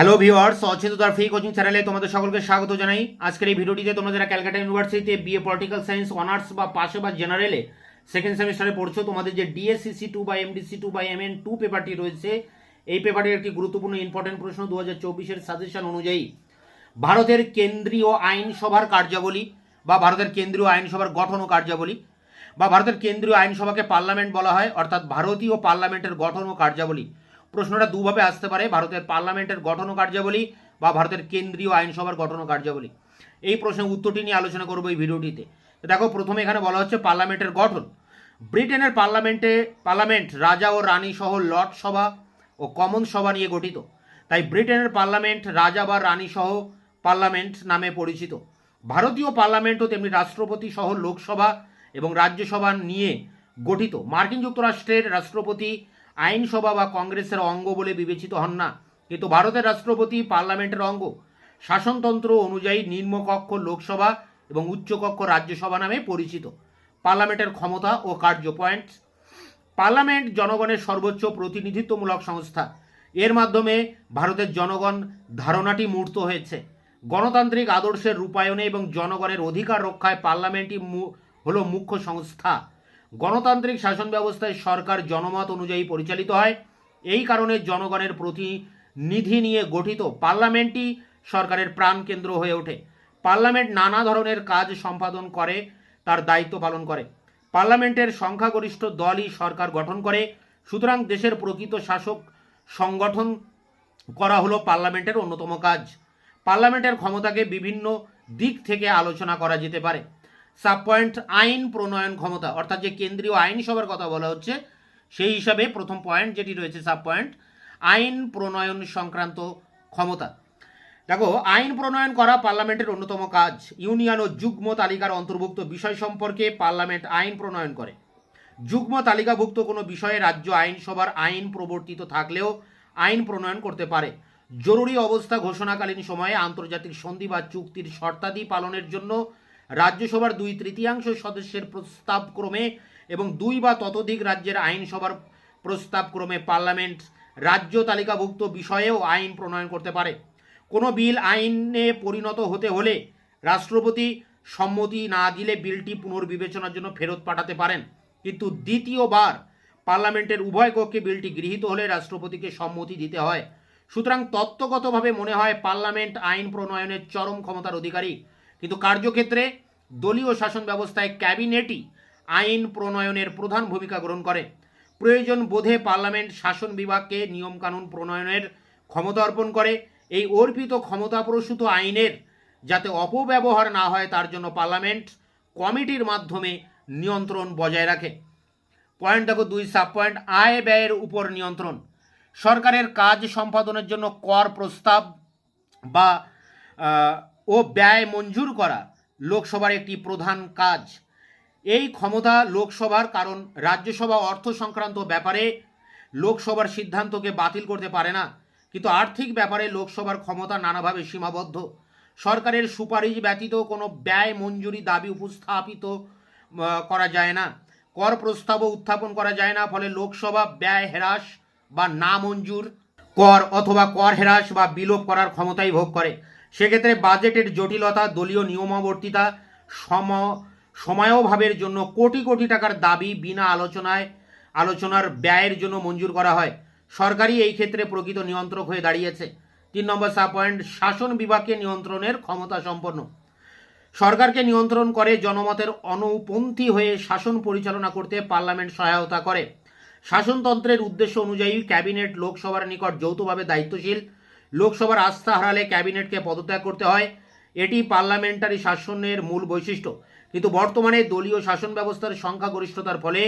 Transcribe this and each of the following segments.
Hello viewers অচেততার free coaching চ্যানেলে তোমাদের সকলকে স্বাগত জানাই। আজকের এই ভিডিওটিতে তোমরা যারা ক্যালকাটা ইউনিভার্সিটিতে বিএ পলিটিক্যাল সায়েন্স অনার্স বা পাশে বা জেনারেলে সেকেন্ড সেমিস্টারে পড়ছো, তোমাদের যে ডিএসসিসি টু বা এমডিসি টু বা এমএন টু পেপারটি রয়েছে, এই পেপারটির একটি গুরুত্বপূর্ণ ইম্পর্টেন্ট প্রশ্ন দু হাজার চব্বিশের সাজেশন অনুযায়ী। ভারতের কেন্দ্রীয় আইনসভার কার্যাবলী বা ভারতের কেন্দ্রীয় আইনসভার গঠন ও কার্যাবলী বা ভারতের কেন্দ্রীয় আইনসভাকে পার্লামেন্ট বলা হয়, অর্থাৎ ভারতীয় পার্লামেন্টের গঠন ও কার্যাবলী। প্রশ্নটা দুভাবে আসতে পারে, ভারতের পার্লামেন্টের গঠন কার্যাবলী বা ভারতের কেন্দ্রীয় আইনসভার গঠন কার্যাবলী। এই প্রশ্নের উত্তরটি নিয়ে আলোচনা করব এই ভিডিওটিতে। দেখো, প্রথমে এখানে বলা হচ্ছে পার্লামেন্টের গঠন। ব্রিটেনের পার্লামেন্টে, পার্লামেন্ট রাজা ও রানী সহ লর্ড সভা ও কমন সভা নিয়ে গঠিত। তাই ব্রিটেনের পার্লামেন্ট রাজা বা রানী সহ পার্লামেন্ট নামে পরিচিত। ভারতীয় পার্লামেন্টও তেমনি রাষ্ট্রপতি সহ লোকসভা এবং রাজ্যসভা নিয়ে গঠিত। মার্কিন যুক্তরাষ্ট্রের রাষ্ট্রপতি আইনসভা বা কংগ্রেসের অঙ্গ বলে বিবেচিত হন না। কিন্তু ভারতের রাষ্ট্রপতি, পার্লামেন্টের অঙ্গ। শাসনতন্ত্র অনুযায়ী নিম্নকক্ষ লোকসভা এবং উচ্চকক্ষ রাজ্যসভা নামে পরিচিত। পার্লামেন্টের ক্ষমতা ও কার্য পয়েন্ট পার্লামেন্ট জনগণের সর্বোচ্চ প্রতিনিধিত্বমূলক সংস্থা। এর মাধ্যমে ভারতের জনগণ ধারণাটি মূর্ত হয়েছে। গণতান্ত্রিক আদর্শের রূপায়ণে এবং জনগণের অধিকার রক্ষায় পার্লামেন্টই হলো মুখ্য সংস্থা। গণতান্ত্রিক শাসন ব্যবস্থায় সরকার জনমত অনুযায়ী পরিচালিত হয়। এই কারণে জনগণের প্রতিনিধি নিয়ে গঠিত পার্লামেন্টই সরকারের প্রাণকেন্দ্র হয়ে ওঠে। পার্লামেন্ট নানা ধরনের কাজ সম্পাদন করে, তার দায়িত্ব পালন করে। পার্লামেন্টের সংখ্যাগরিষ্ঠ দলই সরকার গঠন করে। সুতরাং দেশের প্রকৃত শাসক সংগঠন করা হলো পার্লামেন্টের অন্যতম কাজ। পার্লামেন্টের ক্ষমতাকে বিভিন্ন দিক থেকে আলোচনা করা যেতে পারে। সাব পয়েন্ট আইন প্রণয়ন ক্ষমতা, অর্থাৎ যে কেন্দ্রীয় আইনসভার কথা বলা হচ্ছে, সেই হিসাবে প্রথম পয়েন্ট যেটি রয়েছে সাব পয়েন্ট আইন প্রণয়ন সংক্রান্ত ক্ষমতা। দেখো, আইন প্রণয়ন করা পার্লামেন্টের অন্যতম কাজ। ইউনিয়ন ও যুগ্ম তালিকার অন্তর্ভুক্ত বিষয় সম্পর্কে পার্লামেন্ট আইন প্রণয়ন করে। যুগ্ম তালিকাভুক্ত কোনো বিষয়ে রাজ্য আইনসভার আইন প্রবর্তিত থাকলেও আইন প্রণয়ন করতে পারে। জরুরি অবস্থা ঘোষণাকালীন সময়ে আন্তর্জাতিক সন্ধি বা চুক্তির শর্তাদি পালনের জন্য রাজ্যসভার দুই তৃতীয়াংশ সদস্যের প্রস্তাব ক্রমে এবং দুই বা ততোধিক রাজ্যের আইনসভার প্রস্তাব ক্রমে পার্লামেন্ট, রাজ্য তালিকাভুক্ত বিষয়েও আইন প্রণয়ন করতে পারে। কোনো বিল আইনে পরিণত হতে হলে রাষ্ট্রপতি সম্মতি না দিলে বিলটি পুনর্বিবেচনার জন্য ফেরত পাঠাতে পারেন। কিন্তু দ্বিতীয়বার পার্লামেন্টের উভয় কক্ষে বিলটি গৃহীত হলে রাষ্ট্রপতিকে সম্মতি দিতে হয়। সুতরাং তত্ত্বগতভাবে মনে হয় পার্লামেন্ট আইন প্রণয়নের চরম ক্ষমতার অধিকারী। কিন্তু কার্যক্ষেত্রে দলীয় শাসন ব্যবস্থায় ক্যাবিনেটই আইন প্রণয়নের প্রধান ভূমিকা গ্রহণ করে। প্রয়োজন বোধে পার্লামেন্ট শাসন বিভাগকে নিয়মকানুন প্রণয়নের ক্ষমতা অর্পণ করে। এই অর্পিত ক্ষমতাপ্রসূত আইনের যাতে অপব্যবহার না হয়, তার জন্য পার্লামেন্ট কমিটির মাধ্যমে নিয়ন্ত্রণ বজায় রাখে। পয়েন্ট দেখো দুই সাব পয়েন্ট আয় ব্যয়ের উপর নিয়ন্ত্রণ। সরকারের কাজ সম্পাদনের জন্য কর প্রস্তাব বা ও ব্যয় মঞ্জুর করা লোকসভার একটি প্রধান কাজ। এই ক্ষমতা লোকসভার কারণ রাজ্যসভা অর্থ সংক্রান্ত ব্যাপারে লোকসভার সিদ্ধান্তকে বাতিল করতে পারে না। কিন্তু আর্থিক ব্যাপারে লোকসভার ক্ষমতা নানাভাবে সীমাবদ্ধ। সরকারের সুপারিশ ব্যতীত কোনো ব্যয় মঞ্জুরি দাবি উপস্থাপিত করা যায় না। কর প্রস্তাবও উত্থাপন করা যায় না, ফলে লোকসভা ব্যয় হ্রাস বা না মঞ্জুর, কর অথবা কর হ্রাস বা বিলোপ করার ক্ষমতাই ভোগ করে। সেক্ষেত্রে বাজেটের জটিলতা, দলীয় নিয়মাবর্তিতা, সম, সময়োভাবের জন্য কোটি কোটি টাকার দাবি বিনা আলোচনায়, আলোচনার ব্যয়ের জন্য মঞ্জুর করা হয়। সরকারই এই ক্ষেত্রে প্রকৃত নিয়ন্ত্রক হয়ে দাঁড়িয়েছে। তিন নম্বর সাব পয়েন্ট শাসন বিভাগকে নিয়ন্ত্রণের ক্ষমতা সম্পন্ন। সরকারকে নিয়ন্ত্রণ করে জনমতের অনুপন্থী হয়ে শাসন পরিচালনা করতে পার্লামেন্ট সহায়তা করে। শাসনতন্ত্রের উদ্দেশ্য অনুযায়ী ক্যাবিনেট লোকসভার নিকট যৌথভাবে দায়িত্বশীল লোকসভার আস্থা হারালে ক্যাবিনেটকে পদত্যাগ করতে হয়। এটি পার্লামেন্টারি শাসনের মূল বৈশিষ্ট্য। কিন্তু বর্তমানে দলীয় শাসন ব্যবস্থার সংখ্যাগরিষ্ঠতার ফলে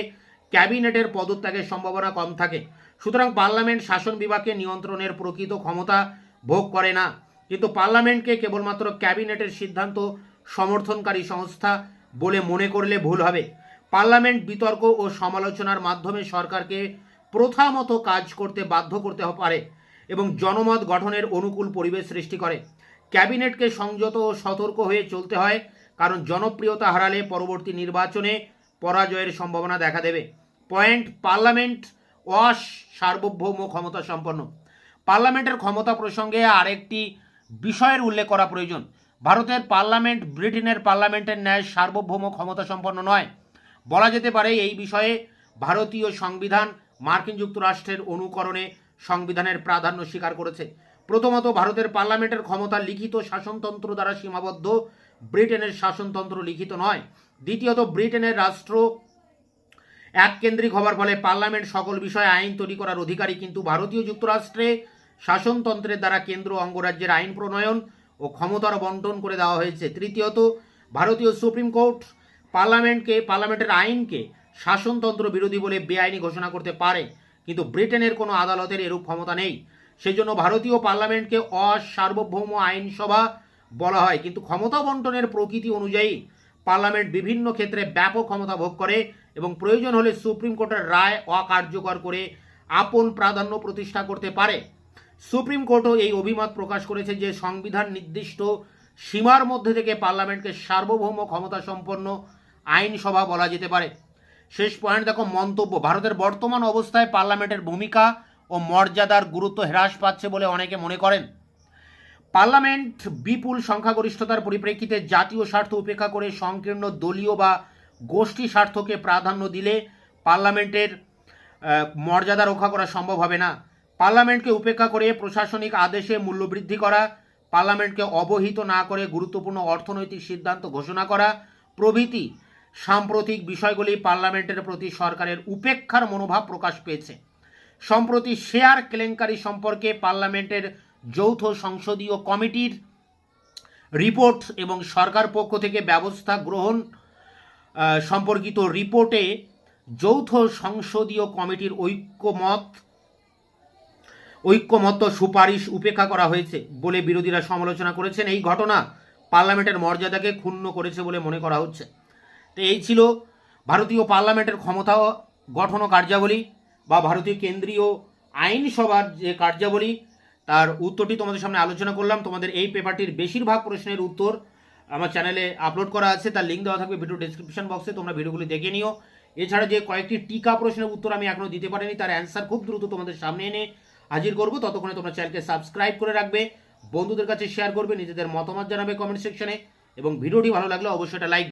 ক্যাবিনেটের পদত্যাগের সম্ভাবনা কম থাকে। সুতরাং পার্লামেন্ট শাসন বিভাগকে নিয়ন্ত্রণের প্রকৃত ক্ষমতা ভোগ করে না। কিন্তু পার্লামেন্টকে কেবলমাত্র ক্যাবিনেটের সিদ্ধান্ত সমর্থনকারী সংস্থা বলে মনে করলে ভুল হবে। পার্লামেন্ট বিতর্ক ও সমালোচনার মাধ্যমে সরকারকে প্রথা মতো কাজ করতে বাধ্য করতে পারে। এবং জনমত গঠনের অনুকূল পরিবেশ সৃষ্টি করে। ক্যাবিনেটকে সংযত ও সতর্ক হয়ে চলতে হয়, কারণ জনপ্রিয়তা হারালে পরবর্তী নির্বাচনে পরাজয়ের সম্ভাবনা দেখা দেবে। পয়েন্ট পার্লামেন্ট অস সার্বভৌম ক্ষমতা সম্পন্ন। পার্লামেন্টের ক্ষমতা প্রসঙ্গে আরেকটি বিষয়ের উল্লেখ করা প্রয়োজন। ভারতের পার্লামেন্ট ব্রিটেনের পার্লামেন্টের ন্যায় সার্বভৌম ক্ষমতা সম্পন্ন নয়। বলা যেতে পারে এই বিষয়ে ভারতীয় সংবিধান মার্কিন যুক্তরাষ্ট্রের অনুকরণে সংবিধানের প্রাধান্য স্বীকার করেছে। প্রথমত, ভারতের পার্লামেন্টের ক্ষমতা লিখিত শাসনতন্ত্র দ্বারা সীমাবদ্ধ। ব্রিটেনের শাসনতন্ত্র লিখিত নয়। দ্বিতীয়ত, ব্রিটেনের রাষ্ট্র এক কেন্দ্রিক হবার ফলে পার্লামেন্ট সকল বিষয়ে আইন তৈরি করার অধিকারী। কিন্তু ভারতীয় যুক্তরাষ্ট্রে শাসনতন্ত্রের দ্বারা কেন্দ্র অঙ্গরাজ্যের আইন প্রণয়ন ও ক্ষমতার বন্টন করে দেওয়া হয়েছে। তৃতীয়ত, ভারতীয় সুপ্রিম কোর্ট পার্লামেন্টকে, পার্লামেন্টের আইনকে শাসনতন্ত্র বিরোধী বলে বেআইনি ঘোষণা করতে পারে। কিন্তু ব্রিটেনের কোনো আদালতের এরূপ ক্ষমতা নেই। সেই জন্য ভারতীয় পার্লামেন্টকে অসার্বভৌম আইনসভা বলা হয়। কিন্তু ক্ষমতা বন্টনের প্রকৃতি অনুযায়ী পার্লামেন্ট বিভিন্ন ক্ষেত্রে ব্যাপক ক্ষমতা ভোগ করে এবং প্রয়োজন হলে সুপ্রিম কোর্টের রায় অকার্যকর করে আপন প্রাধান্য প্রতিষ্ঠা করতে পারে। সুপ্রিম কোর্টও এই অভিমত প্রকাশ করেছে যে সংবিধান নির্দিষ্ট সীমার মধ্যে থেকে পার্লামেন্টকে সার্বভৌম ক্ষমতা সম্পন্ন আইনসভা বলা যেতে পারে। শেষ পয়েন্ট, দেখো, মন্তব্য। ভারতের বর্তমান অবস্থায় পার্লামেন্টের ভূমিকা ও মর্যাদার গুরুত্ব হ্রাস পাচ্ছে বলে অনেকে মনে করেন। পার্লামেন্ট বিপুল সংখ্যাগরিষ্ঠতার পরিপ্রেক্ষিতে জাতীয় স্বার্থ উপেক্ষা করে সংকীর্ণ দলীয় বা গোষ্ঠী স্বার্থকে প্রাধান্য দিলে পার্লামেন্টের মর্যাদা রক্ষা করা সম্ভব হবে না। পার্লামেন্টকে উপেক্ষা করে প্রশাসনিক আদেশে মূল্যবৃদ্ধি করা, পার্লামেন্টকে অবহিত না করে গুরুত্বপূর্ণ অর্থনৈতিক সিদ্ধান্ত ঘোষণা করা প্রভৃতি সাম্প্রতিক বিষয়গুলি পার্লামেন্টের প্রতি সরকারের উপেক্ষার মনোভাব প্রকাশ পেয়েছে। সম্প্রতি শেয়ার কেলেঙ্কারি সম্পর্কে পার্লামেন্টের যৌথ সংসদীয় কমিটির রিপোর্ট এবং সরকার পক্ষ থেকে ব্যবস্থা গ্রহণ সম্পর্কিত রিপোর্টে যৌথ সংসদীয় কমিটির ঐক্যমত, ঐক্যমত্য সুপারিশ উপেক্ষা করা হয়েছে বলে বিরোধীরা সমালোচনা করেছেন। এই ঘটনা পার্লামেন্টের মর্যাদাকে ক্ষুণ্ণ করেছে বলে মনে করা হচ্ছে। তো এই ছিল ভারতীয় পার্লামেন্টের ক্ষমতা গঠন ও কার্যাবলী বা ভারতীয় কেন্দ্রীয় আইনসভার যে কার্যাবলী, তার উত্তরটি তোমাদের সামনে আলোচনা করলাম। তোমাদের এই পেপারটির বেশিরভাগ প্রশ্নের উত্তর আমার চ্যানেলে আপলোড করা আছে, তার লিঙ্ক দেওয়া থাকবে ভিডিও ডেসক্রিপশন বক্সে তোমরা ভিডিওগুলি দেখে নিও। এছাড়া যে কয়েকটি টিকা প্রশ্নের উত্তর আমি এখনও দিতে পারিনি, তার অ্যান্সার খুব দ্রুত তোমাদের সামনে এনে হাজির করব। ততক্ষণে তোমরা চ্যানেলকে সাবস্ক্রাইব করে রাখবে, বন্ধুদের কাছে শেয়ার করবে, নিজেদের মতামত জানাবে কমেন্ট সেকশনে এবং ভিডিওটি ভালো লাগলে অবশ্যই একটা লাইক